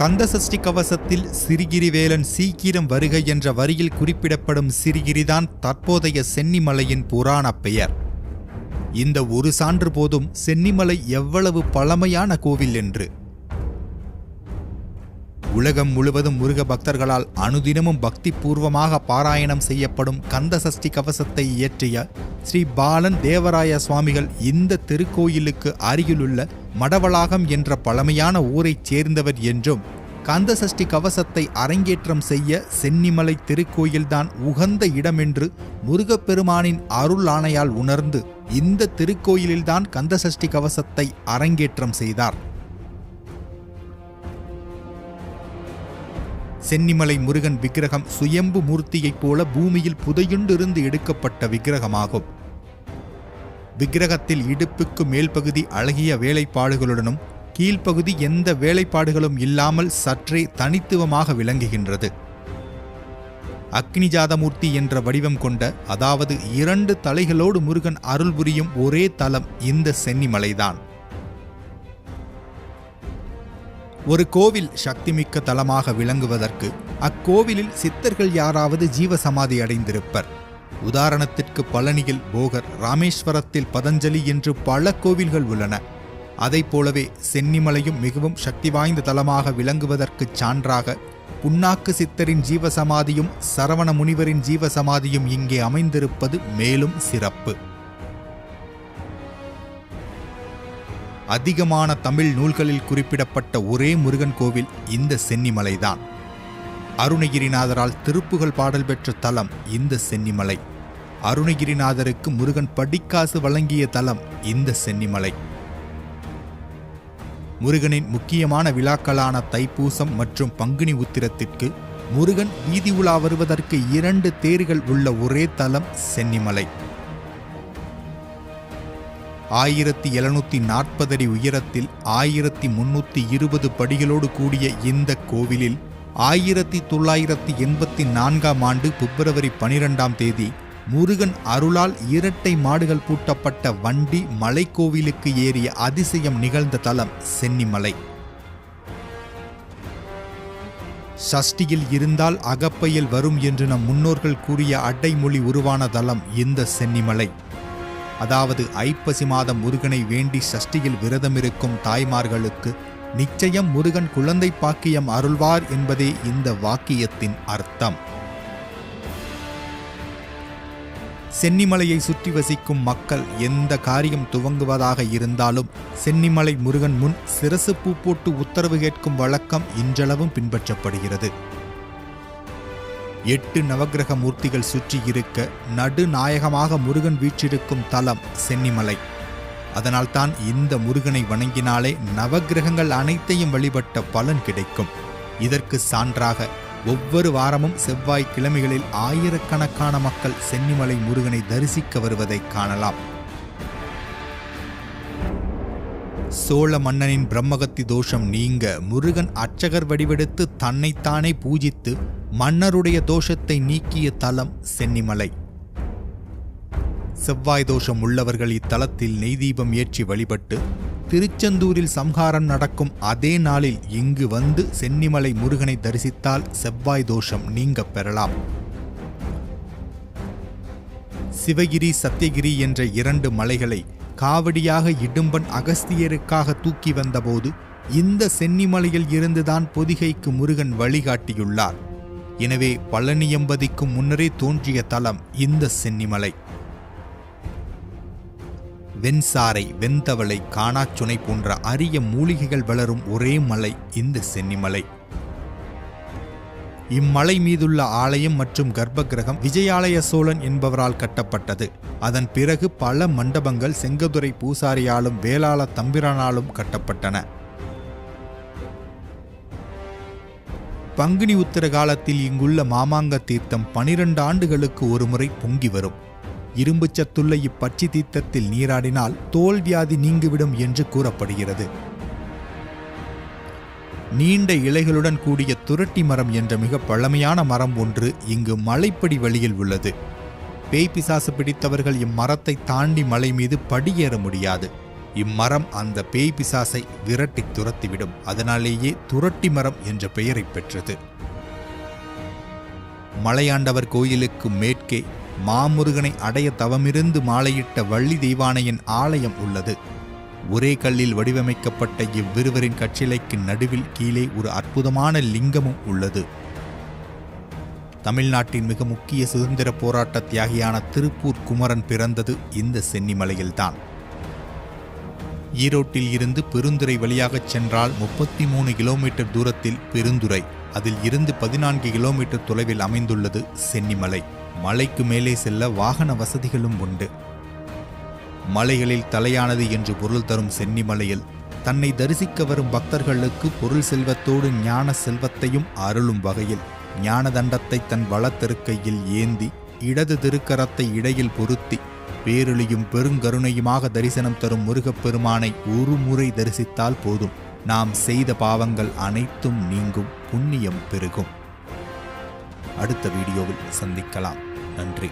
கந்தசஷ்டி கவசத்தில் சிறிகிரிவேலன் சீக்கிரம் வருகை என்ற வரியில் குறிப்பிடப்படும் சிறிகிரிதான் தற்போதைய சென்னிமலையின் புராணப் பெயர். இந்த ஒரு சான்று போதும் சென்னிமலை எவ்வளவு பழமையான கோவில் என்று. உலகம் முழுவதும் முருக பக்தர்களால் அனுதினமும் பக்தி பூர்வமாக பாராயணம் செய்யப்படும் கந்த சஷ்டி கவசத்தை இயற்றிய ஸ்ரீ பாலன் தேவராய சுவாமிகள் இந்த திருக்கோயிலுக்கு அருகிலுள்ள மடவளாகம் என்ற பழமையான ஊரைச் சேர்ந்தவர் என்றும் கந்தசஷ்டி கவசத்தை அரங்கேற்றம் செய்ய சென்னிமலை திருக்கோயில்தான் உகந்த இடமென்று முருகப்பெருமானின் அருள் ஆணையால் உணர்ந்து இந்த திருக்கோயிலில்தான் கந்தசஷ்டி கவசத்தை அரங்கேற்றம் செய்தார். சென்னிமலை முருகன் விக்கிரகம் சுயம்பு மூர்த்தியைப் போல பூமியில் புதையுண்டிருந்து எடுக்கப்பட்ட விக்கிரகமாகும். விக்கிரகத்தில் இடுப்புக்கு மேல் பகுதி அழகிய வேலைப்பாடுகளுடனும் கீழ்ப்பகுதி எந்த வேலைப்பாடுகளும் இல்லாமல் சற்றே தனித்துவமாக விளங்குகின்றது. அக்னிஜாதமூர்த்தி என்ற வடிவம் கொண்ட அதாவது இரண்டு தலைகளோடு முருகன் அருள் புரியும் ஒரே தலம் இந்த சென்னிமலைதான். ஒரு கோவில் சக்திமிக்க தலமாக விளங்குவதற்கு அக்கோவிலில் சித்தர்கள் யாராவது ஜீவசமாதி அடைந்திருப்பர். உதாரணத்திற்கு பழனியில் போகர் ராமேஸ்வரத்தில் பதஞ்சலி என்று பல கோவில்கள் உள்ளன. அதைப் போலவே சென்னிமலையும் மிகவும் சக்தி வாய்ந்த தலமாக விளங்குவதற்குச் சான்றாக புண்ணாக்கு சித்தரின் ஜீவசமாதியும் சரவண முனிவரின் ஜீவசமாதியும் இங்கே அமைந்திருப்பது மேலும் சிறப்பு. அதிகமான தமிழ் நூல்களில் குறிப்பிடப்பட்ட ஒரே முருகன் கோவில் இந்த சென்னிமலைதான். அருணகிரிநாதரால் திருப்புகழ் பாடல் பெற்ற தலம் இந்த சென்னிமலை. அருணகிரிநாதருக்கு முருகன் படிக்காசு வழங்கிய தலம் இந்த சென்னிமலை. முருகனின் முக்கியமான விழாக்களான தைப்பூசம் மற்றும் பங்குனி உத்திரத்திற்கு முருகன் வீதி உலா வருவதற்கு இரண்டு தேர்கள் உள்ள ஒரே தலம் சென்னிமலை. ஆயிரத்தி எழுநூத்தி நாற்பது அடி உயரத்தில் ஆயிரத்தி முன்னூத்தி இருபது படிகளோடு கூடிய இந்த கோவிலில் ஆயிரத்தி தொள்ளாயிரத்தி எண்பத்தி நான்காம் ஆண்டு பிப்ரவரி பனிரெண்டாம் தேதி முருகன் அருளால் இரட்டை மாடுகள் பூட்டப்பட்ட வண்டி மலைக்கோவிலுக்கு ஏறிய அதிசயம் நிகழ்ந்த தலம் சென்னிமலை. சஷ்டியில் இருந்தால் அகப்பையில் வரும் என்று நம் முன்னோர்கள் கூறிய அடைமொழி உருவான தலம் இந்த சென்னிமலை. அதாவது ஐப்பசி மாதம் முருகனை வேண்டி சஷ்டியில் விரதமிருக்கும் தாய்மார்களுக்கு நிச்சயம் முருகன் குழந்தை பாக்கியம் அருள்வார் என்பதே இந்த வாக்கியத்தின் அர்த்தம். சென்னிமலையை சுற்றி வசிக்கும் மக்கள் எந்த காரியம் துவங்குவதாக இருந்தாலும் சென்னிமலை முருகன் முன் சிரசு பூ போட்டு உத்தரவு கேட்கும் வழக்கம் இன்றளவும் பின்பற்றப்படுகிறது. எட்டு நவக்கிரக மூர்த்திகள் சுற்றி இருக்க நடுநாயகமாக முருகன் வீற்றிருக்கும் தலம் சென்னிமலை. அதனால்தான் இந்த முருகனை வணங்கினாலே நவக்கிரகங்கள் அனைத்தையும் வழிபட்ட பலன் கிடைக்கும். இதற்கு சான்றாக ஒவ்வொரு வாரமும் செவ்வாய் கிழமைகளில் ஆயிரக்கணக்கான மக்கள் சென்னிமலை முருகனை தரிசிக்க வருவதை காணலாம். சோழ மன்னனின் பிரம்மகத்தி தோஷம் நீங்க முருகன் அர்ச்சகர் வடிவெடுத்து தன்னைத்தானே பூஜித்து மன்னருடைய தோஷத்தை நீக்கிய தலம் சென்னிமலை. செவ்வாய் தோஷம் உள்ளவர்கள் இத்தலத்தில் நெய் தீபம் ஏற்றி வழிபட்டு திருச்செந்தூரில் சம்ஹாரம் நடக்கும் அதே நாளில் இங்கு வந்து சென்னிமலை முருகனை தரிசித்தால் செவ்வாய் தோஷம் நீங்க பெறலாம். சிவகிரி சத்தியகிரி என்ற இரண்டு மலைகளை காவடியாக இடும்பன் அகஸ்தியருக்காக தூக்கி வந்தபோது இந்த சென்னிமலையில் இருந்துதான் பொதிகைக்கு முருகன் வழிகாட்டியுள்ளார். எனவே பழனியம்பதிக்கும் முன்னரே தோன்றிய தலம் இந்த சென்னிமலை. வெண்சாரை வெந்தவளை காணாச்சுனை போன்ற அரிய மூலிகைகள் வளரும் ஒரே மலை இந்த சென்னிமலை. இம்மலை மீதுள்ள ஆலயம் மற்றும் கர்ப்பகிரகம் விஜயாலய சோழன் என்பவரால் கட்டப்பட்டது. அதன் பிறகு பல மண்டபங்கள் செங்கதுரை பூசாரியாலும் வேளாள தம்பிரானாலும் கட்டப்பட்டன. பங்குனி உத்தர காலத்தில் இங்குள்ள மாமாங்க தீர்த்தம் பனிரெண்டு ஆண்டுகளுக்கு ஒருமுறை பொங்கி வரும். இரும்பு சத்துள்ள இப்பட்சி தீர்த்தத்தில் நீராடினால் தோல் வியாதி நீங்கிவிடும் என்று கூறப்படுகிறது. நீண்ட இலைகளுடன் கூடிய துரட்டி மரம் என்ற மிக பழமையான மரம் ஒன்று இங்கு மலைப்படி வழியில் உள்ளது. பேய் பிசாசு பிடித்தவர்கள் இம்மரத்தை தாண்டி மலை மீது படியேற முடியாது. இம்மரம் அந்த பேய் பிசாசை விரட்டி துரத்திவிடும். அதனாலேயே துரட்டி மரம் என்ற பெயரை பெற்றது. மலையாண்டவர் கோயிலுக்கு மேற்கே மாமுருகனை அடைய தவமிருந்து மாலையிட்ட வள்ளி தெய்வானையின் ஆலயம் உள்ளது. ஒரே கல்லில் வடிவமைக்கப்பட்ட இவ்விருவரின் கட்சிலைக்கு நடுவில் கீழே ஒரு அற்புதமான லிங்கமும் உள்ளது. தமிழ்நாட்டின் மிக முக்கிய சுதந்திர போராட்ட தியாகியான திருப்பூர் குமரன் பிறந்தது இந்த சென்னிமலையில்தான். ஈரோட்டில் இருந்து பெருந்துறை வழியாகச் சென்றால் முப்பத்தி மூணு கிலோமீட்டர் தூரத்தில் பெருந்துறை அதில் இருந்து பதினான்கு கிலோமீட்டர் தொலைவில் அமைந்துள்ளது சென்னிமலை. மலைக்கு மேலே செல்ல வாகன வசதிகளும் உண்டு. மலைகளில் தலையானது என்று பொருள் தரும் சென்னிமலையில் தன்னை தரிசிக்க வரும் பக்தர்களுக்கு பொருள் செல்வத்தோடு ஞான செல்வத்தையும் அருளும் வகையில் ஞான தண்டத்தை தன் வலத்தெருக்கையில் ஏந்தி இடது திருக்கரத்தை இடையில் பொருத்தி பேரொழியும் பெருங்கருணையுமாக தரிசனம் தரும் முருகப்பெருமானை ஒரு முறை தரிசித்தால் போதும். நாம் செய்த பாவங்கள் அனைத்தும் நீங்கும் புண்ணியம் பெருகும். அடுத்த வீடியோவில் சந்திக்கலாம். நன்றி